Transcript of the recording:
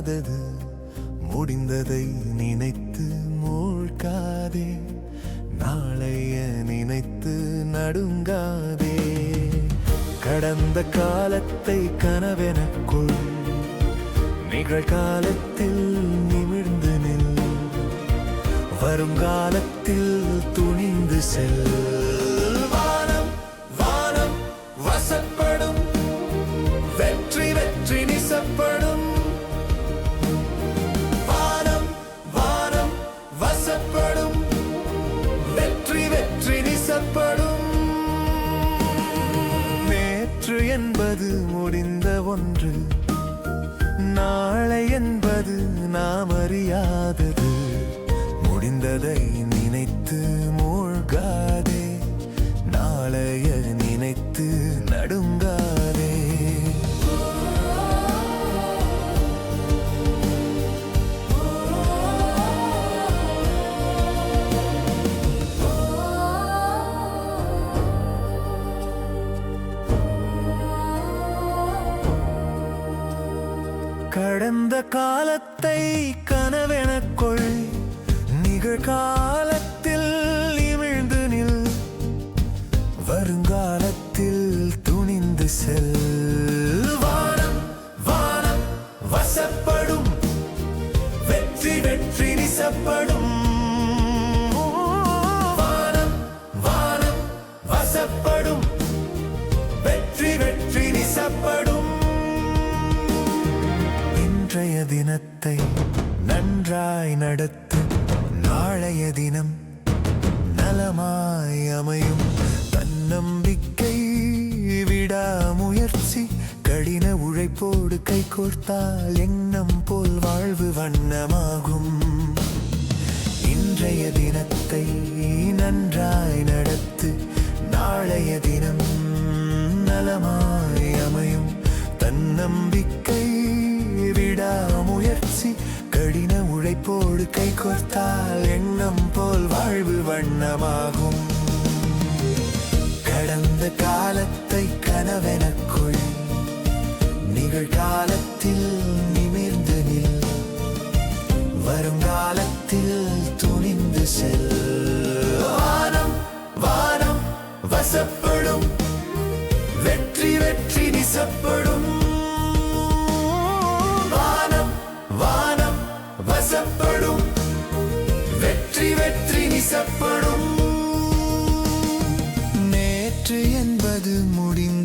முடியாதது. முடிந்ததை நினைத்து மூழ்காதே. நாளைய நினைத்து நடுங்காதே. கடந்த காலத்தை கனவெனக்குள் நிகழ்காலத்தில் நிமிர்ந்து நில். வருங்காலத்தில் துணிந்து செல். வெற்றி வெற்றி நிசப்படும். வசப்படும் வெற்றி வெற்றி நிசப்படும். நேற்று என்பது முடிந்த ஒன்று. நாளை என்பது நாம் அறியாதது. முடிந்ததை கடந்த காலத்தை கனவெனக்குள். நிகழ்காலத்தில் இமிழ்ந்து நில். வருங்காலத்தில் துணிந்து செல். வானம் வானம் வசப்படும். வெற்றி வெற்றி நிசப்படும். தினத்தை நன்றாய் நடத்து நாளைய தினம் நலமாய் அமையும். தன்னம்பிக்கை விடா முயற்சி கடின உழைப்போடு கை கோர்த்தால் எண்ணம் போல் வாழ்வு வண்ணமாகும். இன்றைய தினத்தை நன்றாய் நடத்து நாளைய தினம் நலமாய் உழைப்போடு கை கோர்த்தால் எண்ணம் போல் வாழ்வு வண்ணமாகும். கடந்த காலத்தை கனவெனக்குள் நிகழ்காலத்தில் நிமிர்ந்து நில். வருங்காலத்தில் துணிந்து செல். வானம் வானம் வசப்படும் வெற்றி வெற்றி நிசப்படும். பேசப்படும். நேற்று என்பது முடிந்த